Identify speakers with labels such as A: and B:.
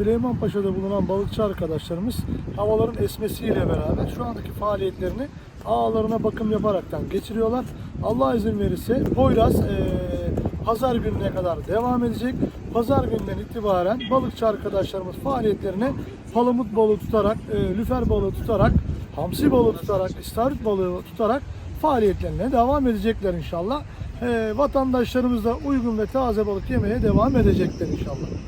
A: Süleymanpaşa'da bulunan balıkçı arkadaşlarımız havaların esmesiyle beraber şu andaki faaliyetlerini ağlarına bakım yaparaktan geçiriyorlar. Allah izin verirse Poyraz eee, pazar gününe kadar devam edecek. Pazar günden itibaren balıkçı arkadaşlarımız faaliyetlerini palamut balığı tutarak, eee, lüfer balığı tutarak, hamsi balığı tutarak, istavrit balığı tutarak faaliyetlerine devam edecekler inşallah. Eee vatandaşlarımız da uygun ve taze balık yemeye devam edecekler inşallah.